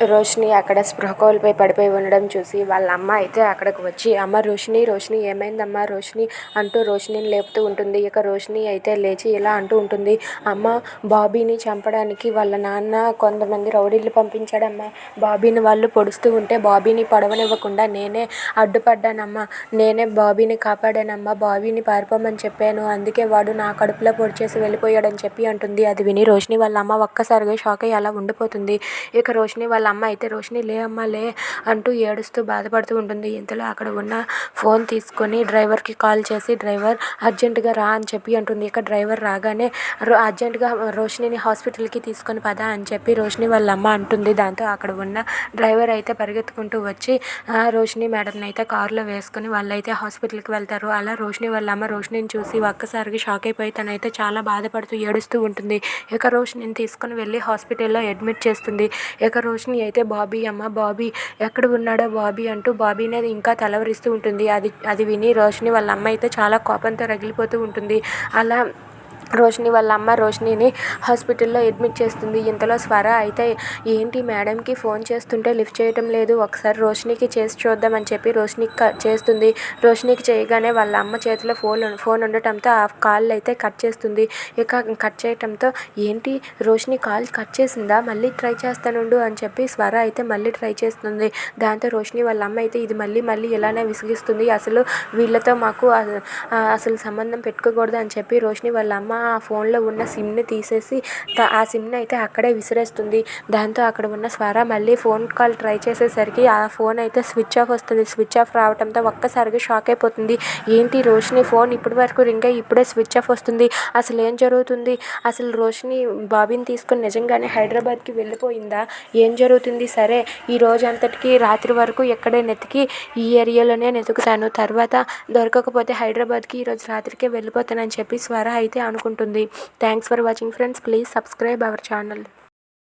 రోషిని అక్కడ స్పృహ కోల్పోయి పడిపోయి ఉండడం చూసి వాళ్ళ అమ్మ అయితే అక్కడికి వచ్చి అమ్మ రోషిని రోషిని ఏమైందమ్మా రోషిని అంటూ రోషినిని లేపుతూ ఉంటుంది. ఇక రోషిని అయితే లేచి ఇలా అంటూ ఉంటుంది అమ్మ బాబీని చంపడానికి వాళ్ళ నాన్న కొంతమంది రౌడీలు పంపించాడమ్మా. బాబీని వాళ్ళు పొడుస్తూ ఉంటే బాబీని పడవనివ్వకుండా నేనే అడ్డుపడ్డానమ్మా. నేనే బాబీని కాపాడానమ్మా. బాబీని పారిపోమని చెప్పాను. అందుకే వాడు నా కడుపులో పొడిచేసి వెళ్ళిపోయాడని చెప్పి అంటుంది. అది విని రోషిని వాళ్ళ అమ్మ ఒక్కసారిగా షాక్ అయ్యి అలా ఉండిపోతుంది. ఇక రోషిని వాళ్ళ అమ్మ అయితే రోషిని లే అమ్మ లే అంటూ ఏడుస్తూ బాధపడుతూ ఉంటుంది. ఇంతలో అక్కడ ఉన్న ఫోన్ తీసుకొని డ్రైవర్కి కాల్ చేసి డ్రైవర్ అర్జెంటుగా రా అని చెప్పి అంటుంది. ఇక డ్రైవర్ రాగానే రో అర్జెంటుగా రోషినిని హాస్పిటల్కి తీసుకొని పదా అని చెప్పి రోషిని వాళ్ళ అమ్మ అంటుంది. దాంతో అక్కడ ఉన్న డ్రైవర్ అయితే పరిగెత్తుకుంటూ వచ్చి రోషిని మేడంని అయితే కారులో వేసుకొని వాళ్ళైతే హాస్పిటల్కి వెళ్తారు. అలా రోషిని వాళ్ళ అమ్మ రోషినిని చూసి ఒక్కసారికి షాక్ అయిపోయి తనైతే చాలా బాధపడుతూ ఏడుస్తూ ఉంటుంది. ఇక రోషినిని తీసుకొని వెళ్ళి హాస్పిటల్లో అడ్మిట్ చేస్తుంది. ఇక రోషిని అయితే బాబీ అమ్మ బాబీ ఎక్కడ ఉన్నాడో బాబీ అంటూ బాబీనే ఇంకా తలవరిస్తూ ఉంటుంది. అది అది విని రోషిని వాళ్ళ అమ్మ అయితే చాలా కోపంతో రగిలిపోతూ ఉంటుంది. అలా రోషిని వాళ్ళ అమ్మ రోషినిని హాస్పిటల్లో అడ్మిట్ చేస్తుంది. ఇంతలో స్వర అయితే ఏంటి మేడంకి ఫోన్ చేస్తుంటే లిఫ్ట్ చేయటం లేదు. ఒకసారి రోషినికి చేసి చూద్దామని చెప్పి రోషినికి చేస్తుంది. రోషినికి చేయగానే వాళ్ళ అమ్మ చేతిలో ఫోన్ ఫోన్ ఉండటంతో ఆ కాల్ అయితే కట్ చేస్తుంది. ఇక కట్ చేయటంతో ఏంటి రోషిని కాల్ కట్ చేసిందా? మళ్ళీ ట్రై చేస్తానుండు అని చెప్పి స్వర అయితే మళ్ళీ ట్రై చేస్తుంది. దాంతో రోషిని వాళ్ళ అమ్మ అయితే ఇది మళ్ళీ మళ్ళీ ఇలానే విసిగిస్తుంది. అసలు వీళ్ళతో మాకు అసలు సంబంధం పెట్టుకోకూడదు అని చెప్పి రోషిని వాళ్ళ అమ్మ ఆ ఫోన్లో ఉన్న సిమ్ని తీసేసి ఆ సిమ్ని అయితే అక్కడే విసిరేస్తుంది. దాంతో అక్కడ ఉన్న స్వర మళ్ళీ ఫోన్ కాల్ ట్రై చేసేసరికి ఆ ఫోన్ అయితే స్విచ్ ఆఫ్ వస్తుంది. స్విచ్ ఆఫ్ రావడంతో ఒక్కసారిగా షాక్ అయిపోతుంది. ఏంటి రోషిని ఫోన్ ఇప్పటి వరకు రింగ్ అయ్యి ఇప్పుడే స్విచ్ ఆఫ్ వస్తుంది. అసలు ఏం జరుగుతుంది? అసలు రోషిని బాబీని తీసుకుని నిజంగానే హైదరాబాద్కి వెళ్ళిపోయిందా? ఏం జరుగుతుంది? సరే ఈ రోజు అంతటికి రాత్రి వరకు ఎక్కడే నెతికి ఈ ఏరియాలోనే వెతుకుతాను తర్వాత దొరకకపోతే హైదరాబాద్కి ఈరోజు రాత్రికే వెళ్ళిపోతానని చెప్పి స్వర అయితే అనుకుంటుంది thanks for watching friends please subscribe our channel